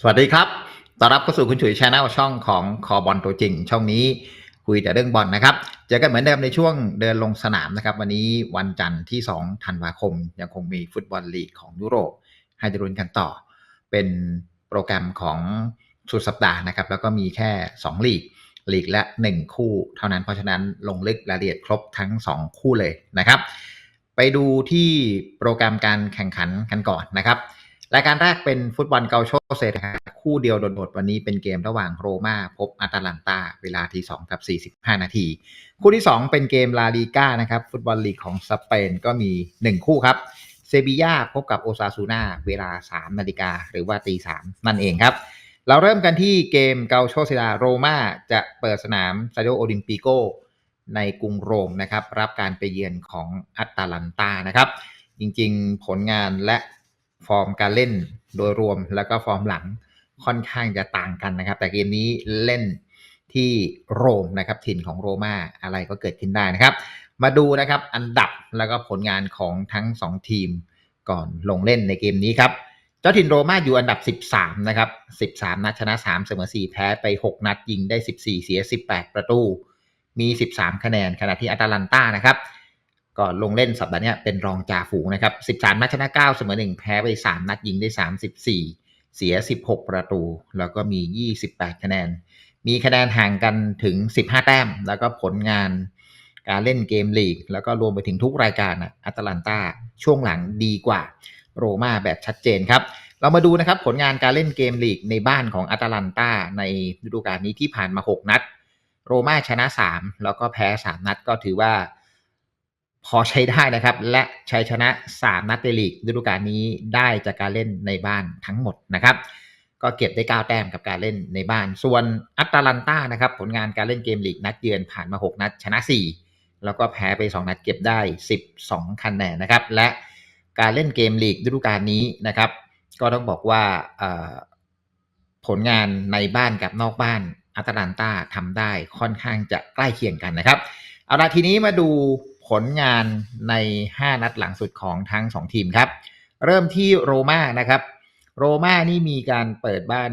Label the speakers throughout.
Speaker 1: สวัสดีครับต้อนรับเข้าสู่คุณฉุยชาแนลช่องของคอบอลตัวจริง ช่องนี้คุยแต่เรื่องบอลนะครับ เจอกันเหมือนเดิมในช่วงเดินลงสนามนะครับ วันนี้วันจันทร์ที่ 2 ธันวาคม ยังคงมีฟุตบอลลีกของยุโรปให้ดรุนกันต่อ เป็นโปรแกรมของสุดสัปดาห์นะครับ แล้วก็มีแค่ 2 ลีก ลีกละ 1 คู่เท่านั้น เพราะฉะนั้นลงลึกรายละเอียดครบทั้ง 2 คู่เลยนะครับ ไปดูที่โปรแกรมการแข่งขันกันก่อนนะครับ รายการแรกเป็นฟุตบอลเกาโชเซตครับคู่เดียวโดดๆวันนี้เป็นเกมระหว่างโรม่าพบอาตาลันตาเวลาที่2กับ45 นาที คู่ที่ 2 เป็นเกมลาลีก้านะครับ ฟุตบอลลีกของสเปนก็มี 1 คู่ครับเซบียาพบกับโอซาซูนาเวลา 3 นาฬิกาหรือว่าตี3นั่นเองครับ เราเริ่มกันที่เกมเกาโชเซตาโรม่าจะเปิดสนามซาโดโอลิมปิโกในกรุงโรมนะครับ รับการไปเยือนของอาตาลันตานะครับ จริงๆ ผลงานและ ฟอร์มการเล่นโดยรวมแล้วก็ฟอร์มหลังค่อนข้างจะต่างกันนะครับ แต่เกมนี้เล่นที่โรมนะครับถิ่นของโรม่าอะไรก็เกิดขึ้นได้นะครับ มาดูนะครับอันดับแล้วก็ผลงานของทั้ง 2 ทีมก่อนลงเล่นในเกมนี้ครับ เจ้าถิ่นโรม่าอยู่อันดับ 13 นะครับ 13 นัดชนะ 3 เสมอ 4 แพ้ไป 6 นัดยิงได้ 14 เสีย 18 ประตู มี 13 คะแนนขณะที่อาตาลันตานะครับ ก็ลงเล่นสัปดาห์นี้เป็นรองจ่าฝูงนะครับ 13 นัดชนะ 9 เสมอ 1 แพ้ไป 3 นัดยิงได้ 34 เสีย 16 ประตู แล้วก็มี 28 คะแนน มีคะแนนห่างกันถึง 15 แต้ม แล้วก็ผลงานการเล่นเกมลีก แล้วก็รวมไปถึงทุกรายการนะอัตแลนตาช่วงหลังดีกว่าโรม่าแบบชัดเจนครับ เรามาดูนะครับผลงานการเล่นเกมลีกในบ้านของอัตแลนตาในฤดูกาลนี้ที่ผ่านมา 6 นัด โรม่าชนะ 3 แล้วก็แพ้ 3 นัดก็ถือว่า พอใช้ได้นะครับ และชัยชนะ 3 นัดในลีกฤดูกาลนี้ได้จากการเล่นในบ้านทั้งหมดนะครับ ก็เก็บได้ 9 แต้มกับการเล่นในบ้าน ส่วนอัตแลนตานะครับ ผลงานการเล่นเกมลีกนัดเยือนผ่านมา 6 นัด ชนะ 4 แล้วก็แพ้ไป 2 นัดเก็บได้ 12 คะแนนนะครับ และการเล่นเกมลีกฤดูกาลนี้นะครับ ก็ต้องบอกว่าผลงานในบ้านกับนอกบ้านอัตแลนตาทำได้ค่อนข้างจะใกล้เคียงกันนะครับ เอาละทีนี้มาดู ผลงานใน 5 นัดหลังสุดของทั้ง 2 ทีมครับ เริ่มที่โรม่านะครับ โรม่านี่มีการเปิดบ้าน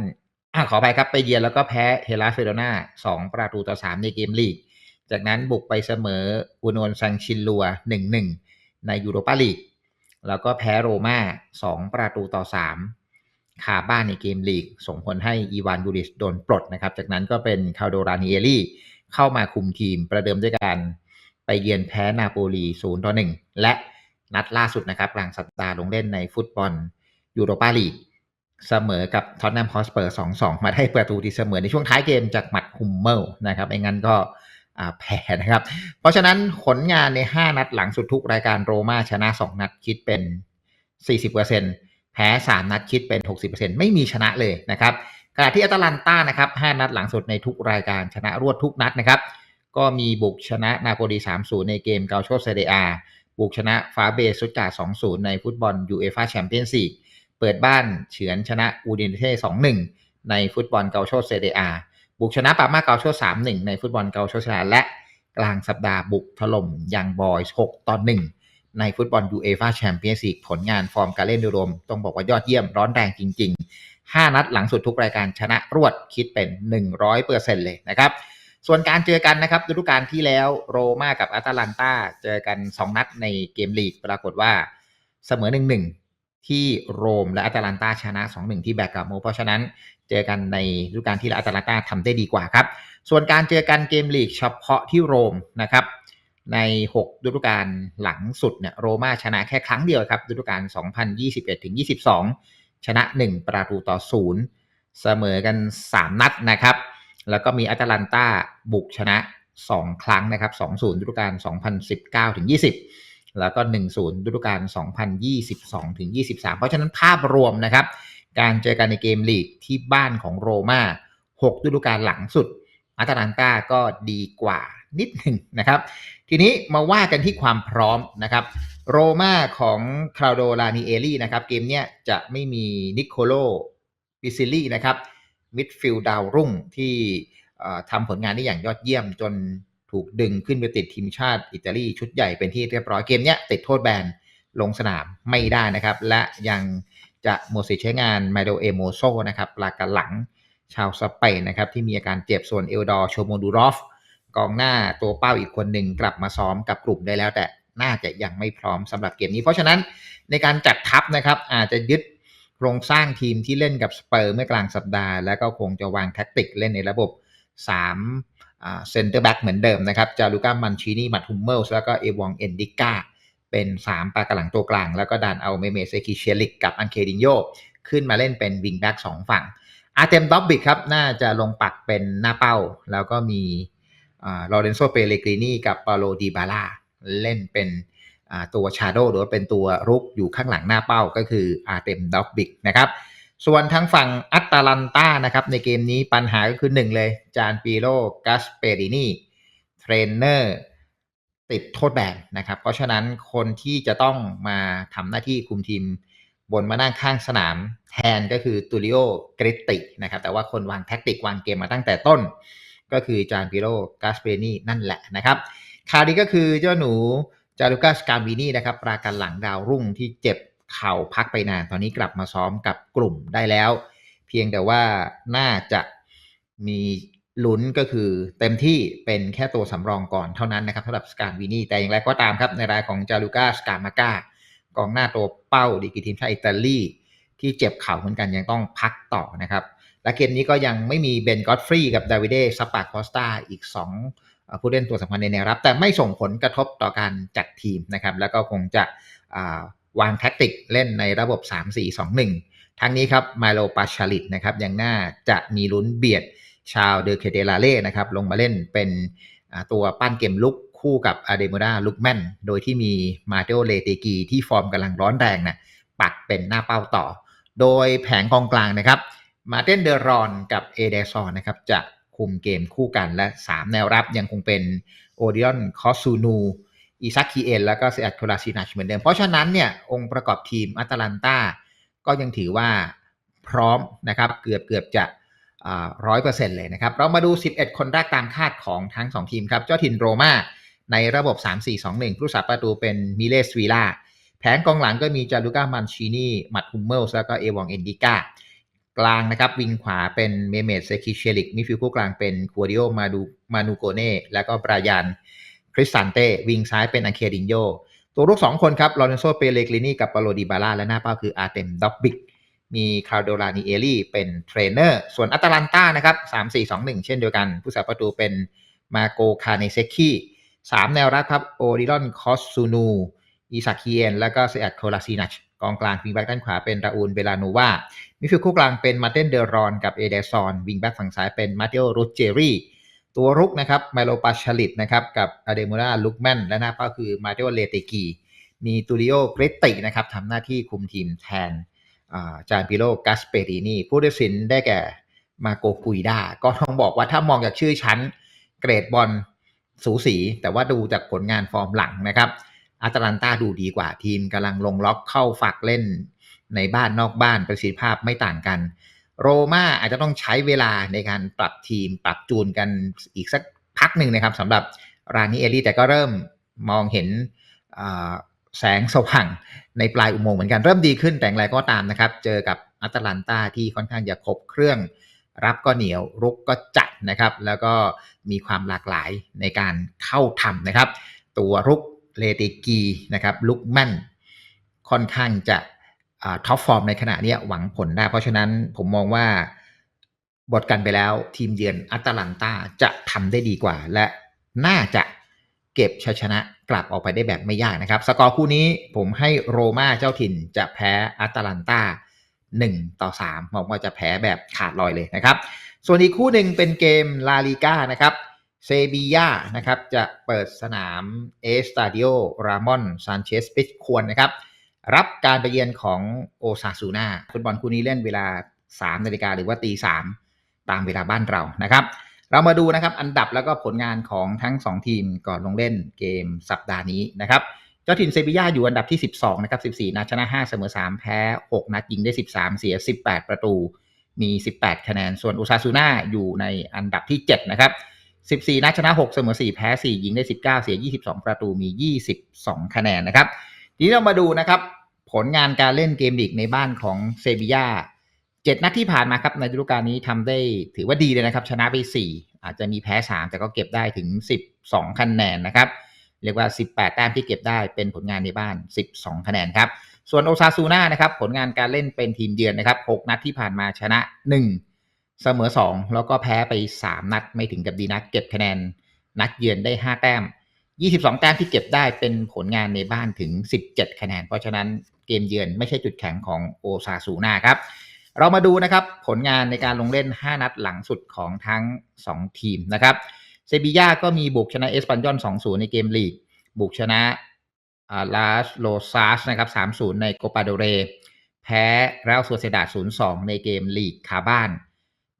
Speaker 1: อขอไปครับไปเยือนแล้วก็แพ้เฮลัสเฟโรนา2 ประตูต่อ 3 ในเกมลีก จากนั้นบุกไปเสมออุนนซังชินลัว 1-1 ในยูโรปาลีก แล้วก็แพ้โรม่า2 ประตูต่อ 3คาบ้านในเกมลีก ส่งผลให้อีวานบูริสโดนปลดนะครับ จากนั้นก็เป็นคาโดรานิเอลี่เข้ามาคุมทีมประเดิมด้วยการ เยือนแพ้นาโปลี0ต่อ1และนัดล่าสุดนะครับกลางสัปดาห์ลงเล่นในฟุตบอลยูโรปาลีกเสมอกับท็อตแนมฮอสเปอร์2-2 มาได้ประตูที่เสมอในช่วงท้ายเกมจากหมัดคุมเมลนะครับไม่งั้นก็แพ้นะครับ เพราะฉะนั้นผลงานใน 5 นัดหลังสุดทุกรายการโรม่าชนะ 2 นัดคิดเป็น 40%แพ้ 3 นัดคิดเป็น 60%ไม่มีชนะเลยนะครับขณะที่อัตแลนตานะครับ 5 นัดหลังสุดในทุกรายการชนะรวดทุกนัดนะครับ ก็มีบุกชนะนาโปลี3-0 ในเกมเกาโชเซเดอาบุกชนะฟาเบสุดกา2-0 ในฟุตบอลยูเอฟ่าแชมเปี้ยนส์ลีกเปิดบ้านเฉือนชนะอูดินเท่2-1 ในฟุตบอลเกาโชเซเดอาบุกชนะปามาเกาโช3-1 ในฟุตบอลเกาโชเซเดอาและกลางสัปดาห์บุกถล่มยังบอยส์6ต่อ1ในฟุตบอลยูเอฟ่าแชมเปี้ยนส์ลีกผลงานฟอร์มการเล่นโดยรวม ต้องบอกว่ายอดเยี่ยมร้อนแรงจริง ๆ 5 นัดหลังสุดทุกรายการชนะรวดคิดเป็น 100%เลยนะครับ ส่วนการเจอกันนะครับฤดูกาลที่แล้วโรม่ากับอาตาลันตาเจอกัน 2 นัดในเกมลีก ปรากฏว่าเสมอ1-1ที่โรมและอาตาลันตาชนะ 2-1 ที่แบกกับโม เพราะฉะนั้นเจอกันในฤดูกาลที่แล้วอาตาลันตาทำได้ดีกว่าครับ ส่วนการเจอกันเกมลีกเฉพาะที่โรมนะครับใน 6 ฤดูกาลหลังสุดเนี่ยโรม่าชนะแค่ครั้งเดียวครับฤดูกาล 2021-22 ชนะ 1 ประตูต่อ 0 เสมอกัน 3 นัดนะครับ แล้วก็มีอาตาลันตาบุกชนะ 2 ครั้งนะครับ2-0ฤดูกาล2019ถึง20 แล้วก็ 1-0ฤดูกาล2022ถึง23 เพราะฉะนั้นภาพรวมนะครับ การเจอกันในเกมลีกที่บ้านของโรม่า6ฤดูกาลหลังสุดอาตาลันตาก็ดีกว่านิดหนึ่งนะครับ ทีนี้มาว่ากันที่ความพร้อมนะครับโรม่าของคลาโดลานิเอลี่นะครับ เกมเนี้ยจะไม่มีนิโคโลปิซิลี่นะครับ มิดฟิลด์ดาวรุ่งที่ทำผลงานได้อย่างยอดเยี่ยมจนถูกดึงขึ้นไปติดทีมชาติอิตาลีชุดใหญ่เป็นที่เรียบร้อยเกมเนี้ยติดโทษแบนลงสนามไม่ได้นะครับ และยังจะหมดสิทธิ์ใช้งานไมโดเอโมโซนะครับปลากระหลังชาวสเปนนะครับที่มีอาการเจ็บส่วนเอลดอร์โชโมดูรอฟกองหน้าตัวเป้าอีกคนหนึ่งกลับมาซ้อมกับกลุ่มได้แล้วแต่น่าจะยังไม่พร้อมสำหรับเกมนี้ เพราะฉะนั้นในการจัดทัพนะครับอาจจะยึด โครงสร้างทีมที่เล่นกับสเปอร์เมื่อกลางสัปดาห์ แล้วก็คงจะวางแท็กติกเล่นในระบบ3เซนเตอร์แบ็กเหมือนเดิมนะครับ จารุก้ามันชินีมัตทุมเมลแล้วก็เอวองเอนดิก้าเป็น 3 ปากระหลังตัวกลาง แล้วก็ดันเอาเมเมเซคิเชลิกกับอันเคดินโยขึ้นมาเล่นเป็นวิงแบ็กสองฝั่ง อาร์เตมด็อบบิกครับ น่าจะลงปักเป็นหน้าเป้า แล้วก็มีลอเรนโซเปเรกรินีกับปาโลดีบาร่าเล่นเป็น ตัวชาโดหรือว่าเป็นตัวรุกอยู่ข้างหลังหน้าเป้าก็คืออาร์เตมด็อบบิกนะครับส่วนทางฝั่งอัตแลนตานะครับในเกมนี้ปัญหาก็คือหนึ่งเลย จานปีโรกัสเปรินีเทรนเนอร์ติดโทษแบนนะครับ เพราะฉะนั้นคนที่จะต้องมาทำหน้าที่คุมทีมบนมานั่งข้างสนามแทนก็คือตูริโอกริตินะครับ แต่ว่าคนวางแท็กติกวางเกมมาตั้งแต่ต้น ก็คือจานปิโรกาสเปรนีนั่นแหละนะครับข่าวดีก็คือเจ้าหนู จารุกัสกามินีนะครับปราการหลังดาวรุ่งที่เจ็บเข่าพักไปนานตอนนี้กลับมาซ้อมกับกลุ่มได้แล้ว เพียงแต่ว่าน่าจะมีลุ้นก็คือเต็มที่เป็นแค่ตัวสำรองก่อนเท่านั้นนะครับสำหรับสการวินีแต่อย่างไรก็ตามครับในรายของจารุก้าสการมาก้ากองหน้าตัวเป้าดีกีทีมชาติอิตาลีที่เจ็บเข่าเหมือนกันยังต้องพักต่อนะครับและเกมนี้ก็ยังไม่มีเบนกอตฟรีกับดาวิเดซัปปาคอสตาอีก 2 ผู้เล่นตัวสำคัญในแนวรับ แต่ไม่ส่งผลกระทบต่อการจัดทีมนะครับแล้วก็คงจะวางแท็กติกเล่นในระบบ 3-4-2-1 ทั้งนี้ครับมาโลปาชาลิตนะครับยังน่าจะมีลุ้นเบียดชาวเดอเคเดลาเล่นะครับลงมาเล่นเป็นตัวปั้นเกมลุกคู่กับอาเดมูราลุกแมนโดยที่มีมาเตโอเลเตกีที่ฟอร์มกำลังร้อนแรงนะปักเป็นหน้าเป้าต่อ โดยแผงกองกลางนะครับมาเตนเดอรอนกับเอเดซอนนะครับจะ คุมเกมคู่กันและ 3 แนวรับยังคงเป็นโอดิออนคอสูนูอิซักคีเอนแล้วก็เซียตโคลาซินัชเหมือนเดิม เพราะฉะนั้นเนี่ยองค์ประกอบทีมอัตแลนตาก็ยังถือว่าพร้อมนะครับเกือบเกือบจะร้อยเปอร์เซ็นต์เลยนะครับ เรามาดู 11 คนแรกตามคาดของทั้ง 2 ทีมครับ เจ้าถิ่นโรมาในระบบ 3-4-2-1 ผู้สาประตูเป็นมิเลสวีล่าแผงกองหลังก็มีจารุก้ามันชินีมัดฮุมเมลแล้วก็เอวองเอนดิก้า กลางนะครับ วิงขวาเป็นเมเมดเซคิเชลิกมิฟิลคู่กลางเป็นคัวดิโอมาดูมานูโกเน่แล้วก็บรายันคริสตันเต้วิงซ้ายเป็นอังเคดินโยตัวลูก2คนครับลอเรนโซเปเลกลินีกับปาโลดิบาร่าและหน้าเป้าคืออาร์เตมด็อบบิกมีคาร์โดลานิเอลี่เป็นเทรนเนอร์ ส่วนอัตแลนตานะครับ3 4 2 1เช่นเดียวกัน ผู้สาประตูเป็นมาโกคาเนเซคีสามแนวรับครับ โอริลอนคอสซูนูอิซาคิเอนแล้วก็เซียตโคลาซีนัช กองกลางวิงแบ็กด้านขวาเป็นราอูลเบลาโนวามิฟิลคู่กลางเป็นมาเตนเดรอนกับเอเดซอนวิงแบ็กฝั่งซ้ายเป็นมาเตโอรูเจรีตัวรุกนะครับไมโลปาชลิตนะครับกับอเดมูราลุกแมนและหน้าเป้าคือมาเตโอเลเตกีมีตูริโอเกรตินะครับทำหน้าที่คุมทีมแทนจานปิโลกัสเปรินีผู้ตัดสินได้แก่มาโกกุยดาก็ต้องบอกว่าถ้ามองจากชื่อชั้น เกรดบอลสูสี แต่ว่าดูจากผลงานฟอร์มหลังนะครับ อาตาลันตาดูดีกว่าทีมกำลังลงล็อกเข้าฝักเล่นในบ้านนอกบ้านประสิทธิภาพไม่ต่างกัน โรม่าอาจจะต้องใช้เวลาในการปรับทีมปรับจูนกันอีกสักพักหนึ่งนะครับสำหรับรานิเอลี่แต่ก็เริ่มมองเห็นแสงสว่างในปลายอุโมงค์เหมือนกันเริ่มดีขึ้นแต่อย่างไรก็ตามนะครับ เจอกับอัตแลนตาที่ค่อนข้างจะครบเครื่อง รับก็เหนียวรุกก็จัดนะครับ แล้วก็มีความหลากหลายในการเข้าทำนะครับ ตัวรุก เลติกีนะครับลุกแม่นค่อนข้างจะท็อปฟอร์มในขณะนี้หวังผลได้เพราะฉะนั้นผมมองว่าบทกันไปแล้วทีมเยือนอัตแลนตาจะทำได้ดีกว่า และน่าจะเก็บชัยชนะกลับออกไปได้แบบไม่ยากนะครับ สกอร์คู่นี้ผมให้โรม่าเจ้าถิ่นจะแพ้อัตแลนตา1 ต่อ 3มองว่าจะแพ้แบบขาดลอยเลยนะครับ ส่วนอีกคู่หนึ่งเป็นเกมลาลิก้านะครับ เซบียานะครับจะเปิดสนามเอสตาดิโอรามอนซานเชสปิชควรนะครับ รับการไปเยือนของโอซาซูนาฟุตบอลคู่นี้เล่นเวลา 3 นาฬิกาหรือว่าตี 3 ตามเวลาบ้านเรานะครับ เรามาดูนะครับอันดับแล้วก็ผลงานของทั้ง 2 ทีมก่อนลงเล่นเกมสัปดาห์นี้นะครับ เจ้าถิ่นเซบียาอยู่อันดับที่ 12 นะครับ 14 นัดชนะ 5 เสมอ 3 แพ้ 6 นัดยิงได้ 13 เสีย 18 ประตูมี 18 คะแนน ส่วนโอซาซูนาอยู่ในอันดับที่ 7 นะครับ 14 นัดชนะ 6 เสมอ 4 แพ้ 4 ยิงได้ 19 เสีย 22 ประตูมี 22 คะแนนนะครับ ทีนี้เรามาดูนะครับ ผลงานการเล่นเกมลีกในบ้านของเซบียาเจ็ดนัดที่ผ่านมาครับในฤดูกาลนี้ทำได้ถือว่าดีเลยนะครับ ชนะไป 4 อาจจะมีแพ้ 3 แต่ก็เก็บได้ถึง 12 คะแนนนะครับ เรียกว่า 18 แต้มที่เก็บได้เป็นผลงานในบ้าน 12 คะแนนครับ ส่วนโอซาซูน่านะครับผลงานการเล่นเป็นทีมเยือนนะครับ 6 นัดที่ผ่านมาชนะ 1 เสมอ 2 แล้วก็แพ้ไป 3 นัดไม่ถึงกับดีนักเก็บคะแนนนัดเยือนได้ 5 แต้ม 22 แต้มที่เก็บได้เป็นผลงานในบ้านถึง 17 คะแนน เพราะฉะนั้นเกมเยือนไม่ใช่จุดแข็งของโอซาซูน่าครับ เรามาดูนะครับผลงานในการลงเล่น 5 นัดหลังสุดของทั้ง 2 ทีมนะครับเซบีย่าก็มีบุกชนะเอสปันยอน 2-0 ในเกมลีก บุกชนะลาสโลซาสนะครับ 3-0 ในโกปาโดเร แพ้เรอัลซัวเซดา0-2 ในเกมลีกคาบ้าน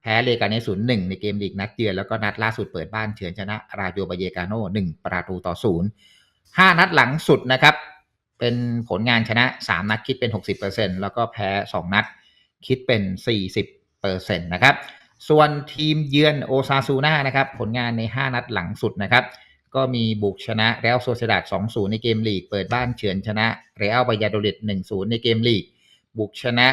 Speaker 1: แพ้เลกาเน0-1ในเกมลีกนัดเยือนแล้วก็นัดล่าสุดเปิดบ้านเฉือนชนะราโยบาเยกาโน1ประตูต่อ0 5นัดหลังสุดนะครับ เป็นผลงานชนะ3นัดคิดเป็น60%แล้วก็แพ้2นัดคิดเป็น40%นตนะครับ ส่วนทีมเยือนโอซาซูน่านะครับ ผลงานใน5นัดหลังสุดนะครับ ก็มีบุกชนะเรอัลโซเซดาด2-0ในเกมลีก เปิดบ้านเฉือนชนะเรอัลบายาโดลิด1-0ในเกมลีก บุกชนะ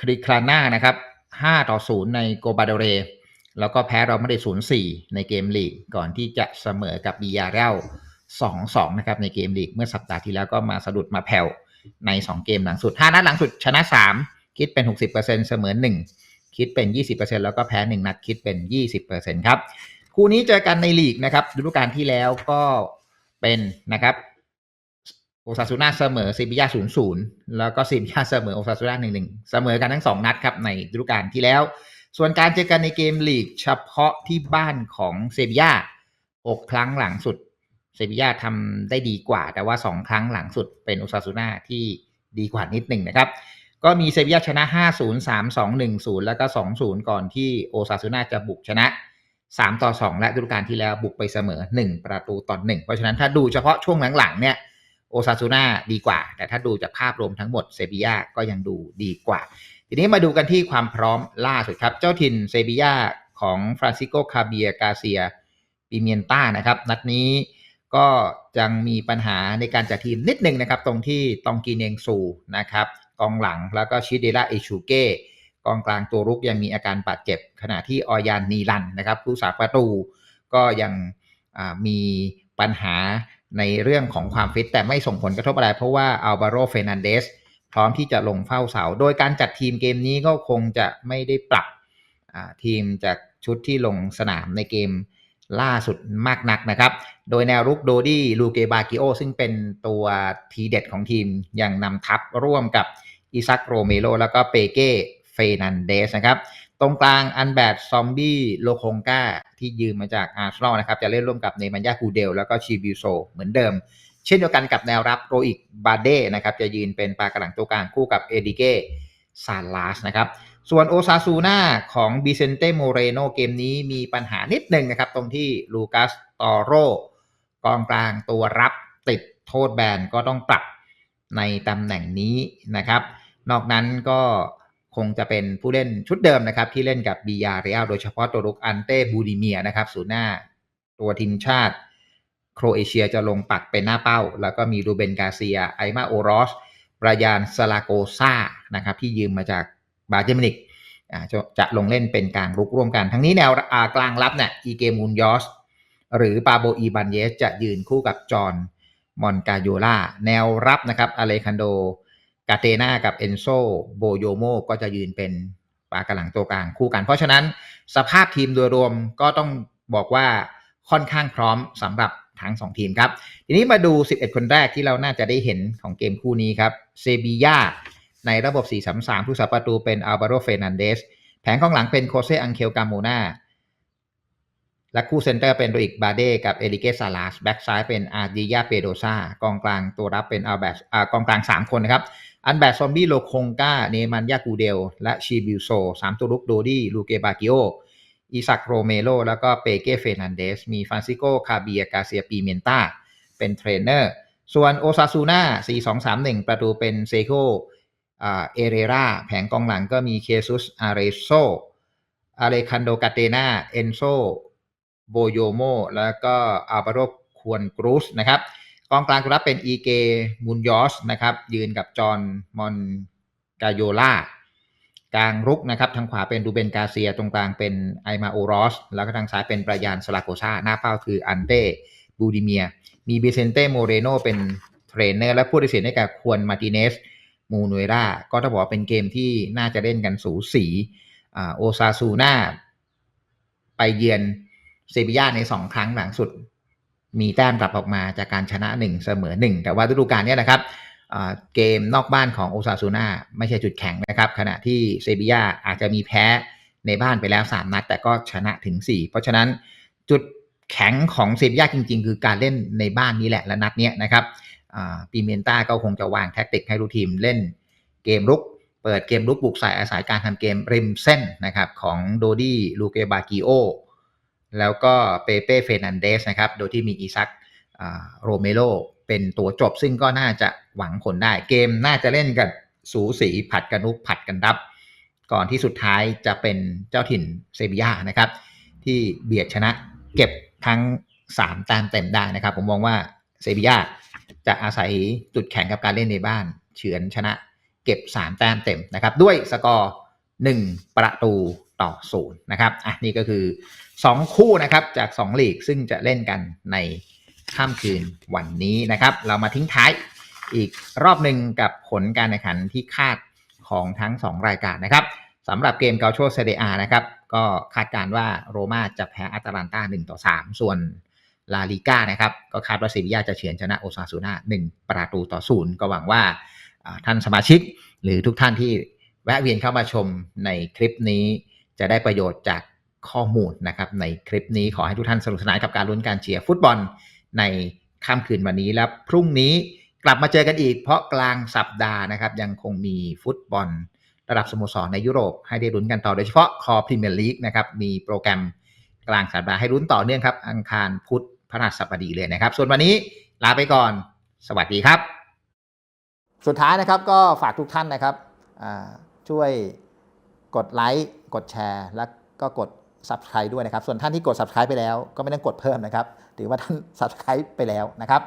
Speaker 1: คริคลาน่านะครับ5ต่อ 0 ในโกบาโดเร แล้วก็แพ้เราไม่ได้ 0-4 ในเกมลีก ก่อนที่จะเสมอกับบียาเรล2-2 นะครับ ในเกมลีก เมื่อสัปดาห์ที่แล้วก็มาสะดุดมาแผ่วใน 2 เกมหลังสุด 5 นัดหลังสุดชนะ 3 คิดเป็น 60%เสมอ 1 คิดเป็น 20%แล้วก็แพ้ 1 นัดคิดเป็น 20%ครับ คู่นี้เจอกันในลีกนะครับฤดูกาลที่แล้วก็เป็นนะครับ โอซาซูน่าเสมอซิบิยา0-0แล้วก็ซิบิยาเสมอโอซาซูน่า1-1เสมอกันทั้ง2นัดครับในฤดูกาลที่แล้ว ส่วนการเจอกันในเกมลีกเฉพาะที่บ้านของเซบียา6ครั้งหลังสุดเซบียาทำได้ดีกว่า แต่ว่า2ครั้งหลังสุดเป็นโอซาซูน่าที่ดีกว่านิดหนึ่งนะครับ ก็มีเซบียาชนะ 5-0 3-2 1-0 แล้วก็ 2-0 ก่อนที่โอซาซูน่าจะบุกชนะ3ต่อ2และฤดูกาลที่แล้วบุกไปเสมอ1ประตูต่อ1เพราะฉะนั้นถ้าดูเฉพาะช่วงหลังๆเนี่ย โอซาซูน่าดีกว่า แต่ถ้าดูจากภาพรวมทั้งหมดเซบียาก็ยังดูดีกว่า ทีนี้มาดูกันที่ความพร้อมล่าสุดครับ เจ้าถิ่นเซบียาของฟรานซิโกคาเบียกาเซียปิเมียนต้านะครับ นัดนี้ก็ยังมีปัญหาในการจัดทีมนิดหนึ่งนะครับ ตรงที่ตองกีเนงซูนะครับกองหลังแล้วก็ชิเดล่าเอชูเก้กองกลางตัวรุกยังมีอาการบาดเจ็บ ขณะที่ออยานนีลันนะครับผู้สาประตูก็ยังมีปัญหา ในเรื่องของความฟิตแต่ไม่ส่งผลกระทบอะไร เพราะว่าอัลบาโรเฟนันเดสพร้อมที่จะลงเฝ้าเสา โดยการจัดทีมเกมนี้ก็คงจะไม่ได้ปรับทีมจากชุดที่ลงสนามในเกมล่าสุดมากนักนะครับ โดยแนวรุกโดดี้ลูเกบากิโอซึ่งเป็นตัวทีเด็ดของทีมยังนำทัพร่วมกับอิซักโรเมโลแล้วก็เปเก้เฟนันเดสนะครับ ตรงกลางอันแบดซอมบี้โลคงกา ที่ยืมมาจากอาร์เซนอลนะครับจะเล่นร่วมกับเนมันยาคูเดลแล้วก็ชีบิวโซเหมือนเดิม เช่นเดียวกันกับแนวรับโรอิกบาเด้นะครับจะยืนเป็นปากระหลังตัวกลางคู่กับเอดิเกซานลาสนะครับส่วนโอซาซูน่าของบิเซนเตโมเรโนเกมนี้มีปัญหานิดหนึ่งนะครับ ตรงที่ลูกัสตอโรกองกลางตัวรับติดโทษแบนก็ต้องปรับในตำแหน่งนี้นะครับ นอกนั้นก็ คงจะเป็นผู้เล่นชุดเดิมนะครับ ที่เล่นกับบียาเรียลโดยเฉพาะตัวรุกอันเต้บูดิเมียนะครับศูนย์หน้าตัวทีมชาติโครเอเชียจะลงปักเป็นหน้าเป้า แล้วก็มีรูเบนกาเซีย ไอมาโอรอสบรายานซาลาโกซานะครับที่ยืมมาจากบาเจมินิกจะจะลงเล่นเป็นกลางรุกร่วมกัน ทั้งนี้แนวกลางรับเนี่ยอีเกมูนยอสหรือปาโบอีบันเยสจะยืนคู่กับจอห์นมอนกาโยล่าแนวรับนะครับอเลคันโด กาเตนากับเอนโซโบโยโมก็จะยืนเป็นปากระหลังตัวกลางคู่กัน เพราะฉะนั้นสภาพทีมโดยรวมก็ต้องบอกว่าค่อนข้างพร้อมสำหรับทั้ง 2 ทีมครับ ทีนี้มาดู 11 คนแรกที่เราน่าจะได้เห็นของเกมคู่นี้ครับเซบียาในระบบ 4-3-3 ผู้สับประตูเป็นอัลบาโรเฟนันเดสแผงข้างหลังเป็นโคเซอังเคลกาโมนาและคู่เซนเตอร์เป็นโรอิกบาเดกับเอลิเกซาลาสแบ็กซ้ายเป็นอาร์ดิยาเปโดซากองกลางตัวรับเป็นอัลแบตกองกลาง 3 คนนะครับ อันแบตซอมบี้โลคงกาเนมันยากูเดล และชีบิวโซสามตัวลุกโดดี้ลูเกบากิโออิซักโรเมโลแล้วก็เปเกเฟนันเดส มีฟรานซิโกคาเบียกาเซียปีเมนตาเป็นเทรนเนอร์ ส่วนโอซาซูน่า4-2-3-1 ประตูเป็นเซโกเอเรราแผงกองหลังก็มีเคซุสอาเรโซอาเลคันโดกาเตนาเอนโซโบโยโมแล้วก็อัลบาโรควนกรูสนะครับ กองกลางตัวรับเป็นอีเกมุนยอสนะครับยืนกับจอห์นมอนกาโยล่ากลางรุกนะครับทางขวาเป็นดูเบนกาเซีย ตรงกลางเป็นไอมาโอรอส แล้วก็ทางซ้ายเป็นประยานสลาโกซาหน้าเป้าคืออันเต้บูดิเมีย มีเบเซนเต้โมเรโนเป็นเทรนเนอร์ และผู้ตัดสินให้กับควนมาติเนสมูนเวราก็ต้องบอกเป็นเกมที่น่าจะเล่นกันสูสีอ่าโอซาซูน่าไปเยือนเซบียาในสองครั้งหลังสุด มีแต้มกลับออกมาจากการชนะ 1 เสมอ 1 แต่ว่าฤดูกาลนี้นะครับเกมนอกบ้านของโอซาซูน่าไม่ใช่จุดแข็งนะครับ ขณะที่เซบียาอาจจะมีแพ้ในบ้านไปแล้ว 3 นัด แต่ก็ชนะถึง 4 เพราะฉะนั้นจุดแข็งของเซบียาจริง ๆ คือการเล่นในบ้านนี้แหละและนัดเนี้ยนะครับปีเมนต้าก็คงจะวางแท็กติกให้ลูกทีมเล่นเกมรุก เปิดเกมลุกบุกใส่อาศัยการทำเกมริมเส้นนะครับของโดดี้ลูเกบากิโอ แล้วก็เปเป้เฟนันเดสนะครับ โดยที่มีอีซักโรเมโรเป็นตัวจบซึ่งก็น่าจะหวังผลได้เกมน่าจะเล่นกันสูสีผัดกันนุกผัดกันรับ ก่อนที่สุดท้ายจะเป็นเจ้าถิ่นเซบียานะครับ ที่เบียดชนะเก็บทั้ง3แต้มเต็มได้นะครับ ผมมองว่าเซบียาจะอาศัยจุดแข็งกับการเล่นในบ้านเฉือนชนะเก็บ 3 แต้มเต็มนะครับ ด้วยสกอร์ 1 ประตู ต่อศูนย์นะครับอะนี่ก็คือ 2 คู่นะครับจาก2ลีกซึ่งจะเล่นกันในค่ำคืนวันนี้นะครับ เรามาทิ้งท้ายอีกรอบหนึ่งกับผลการแข่งขันที่คาดของทั้ง 2 รายการนะครับสำหรับเกมเกาโชเซเดอานะครับก็คาดการว่าโรม่าจะแพ้อัตแลนตา1ต่อ3 ส่วนลาลิก้านะครับก็คาดว่าเซบียาจะเฉือนชนะโอซาซูนา1ประตูต่อศูนย์ก็หวังว่าท่านสมาชิกหรือทุกท่านที่แวะเวียนเข้ามาชมในคลิปนี้ จะได้ประโยชน์จากข้อมูลนะครับ ในคลิปนี้ขอให้ทุกท่านสนุกสนานกับการลุ้นการเชียร์ฟุตบอลในค่ำคืนวันนี้และพรุ่งนี้กลับมาเจอกันอีกเพราะกลางสัปดาห์นะครับ ยังคงมีฟุตบอล ระดับสโมสรในยุโรป ให้ได้ลุ้นกันต่อโดยเฉพาะคอพรีเมียร์ลีกนะครับมีโปรแกรมกลางสัปดาห์ให้ลุ้นต่อเนื่องครับ อังคารพุธพฤหัสบดีเลยนะครับ ส่วนวันนี้ลาไปก่อน สวัสดีครับ สุดท้ายนะครับก็ฝากทุกท่านนะครับช่วย กดไลค์กดแชร์แล้วก็กด subscribe ด้วยนะครับ ส่วนท่านที่กด subscribe ไปแล้ว ก็ไม่ต้องกดเพิ่มนะครับ ถือว่าท่าน subscribe ไปแล้วนะครับ